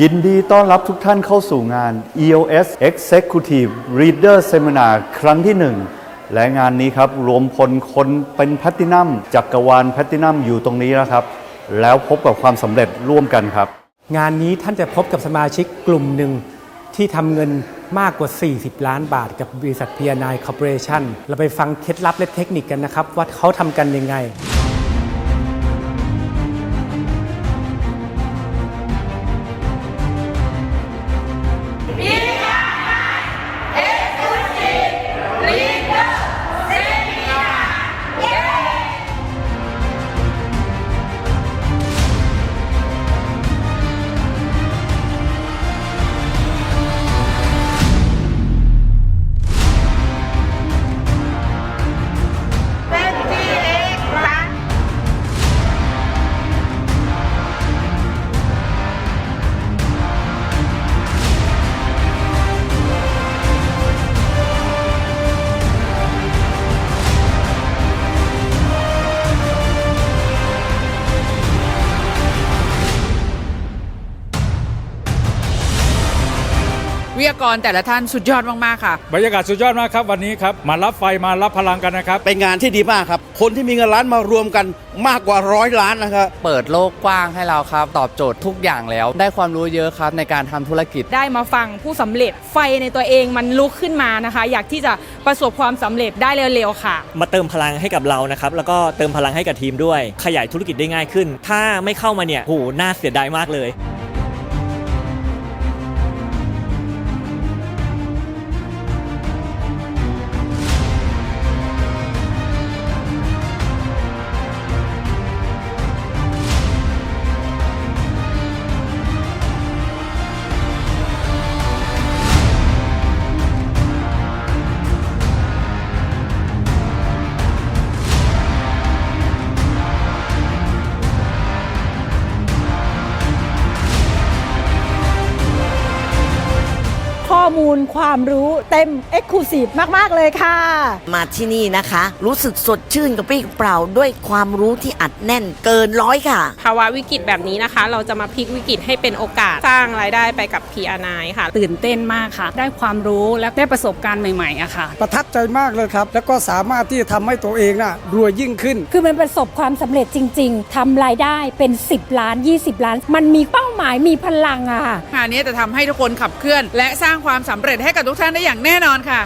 ยินดีต้อนรับทุกท่านเข้าสู่งาน EOS Executive Reader Seminar ครั้งที่หนึ่งและงานนี้ครับ รวมพลคนเป็นแพตตินัมจักรวาลแพตตินัมอยู่ตรงนี้แล้วครับ แล้วพบกับความสำเร็จร่วมกันครับ งานนี้ท่านจะพบกับสมาชิกกลุ่มหนึ่ง ที่ทำเงินมากกว่า 40 ล้านบาทกับบริษัท P&I Corporation เราไปฟังเคล็ดลับและเทคนิคกันนะครับ ว่าเขาทำกันยังไง วิทยากรแต่ละท่านสุดยอดมาก ๆ ค่ะ บรรยากาศสุดยอดมากครับวันนี้ครับมารับไฟมารับพลังกันนะครับ เป็นงานที่ดีมากครับ คนที่มีเงินล้านมารวมกันมากกว่าร้อยล้านนะครับ เปิดโลกกว้างให้เราครับ ตอบโจทย์ทุกอย่างแล้ว ได้ความรู้เยอะครับในการทำธุรกิจ ได้มาฟังผู้สำเร็จไฟในตัวเองมันลุกขึ้นมานะคะ อยากที่จะประสบความสำเร็จได้เร็วๆค่ะ มาเติมพลังให้กับเรานะครับแล้วก็เติมพลังให้กับทีมด้วย ขยายธุรกิจได้ง่ายขึ้น ถ้าไม่เข้ามาเนี่ยโหน่าเสียดายมากเลย ข้อมูลความรู้เต็ม e x c l u s i v e มาก ๆ เลยค่ะ มาที่นี่นะคะ รู้สึกสดชื่นกับปรี้เปล่าด้วยความรู้ที่อัดแน่นเกินร้อยค่ะ ภาวะวิกฤตแบบนี้นะคะ เราจะมาพลิกวิกฤตให้เป็นโอกาสสร้างรายได้ไปกับ P&I ค่ะ ตื่นเต้นมากค่ะ ได้ความรู้และได้ประสบการณ์ใหม่ๆอะค่ะ ประทับใจมากเลยครับ แล้วก็สามารถที่จะทำให้ตัวเองน่ะรวยยิ่งขึ้น คือมันประสบความสำเร็จจริง ๆทำรายได้เป็น 10 ล้าน 20 ล้าน มันมีเป้าหมายมีพลังอะค่ะ งานนี้จะทำให้ทุกคนขับเคลื่อน และสร้างความสำเร็จให้กับทุกท่านได้อย่างแน่นอนค่ะ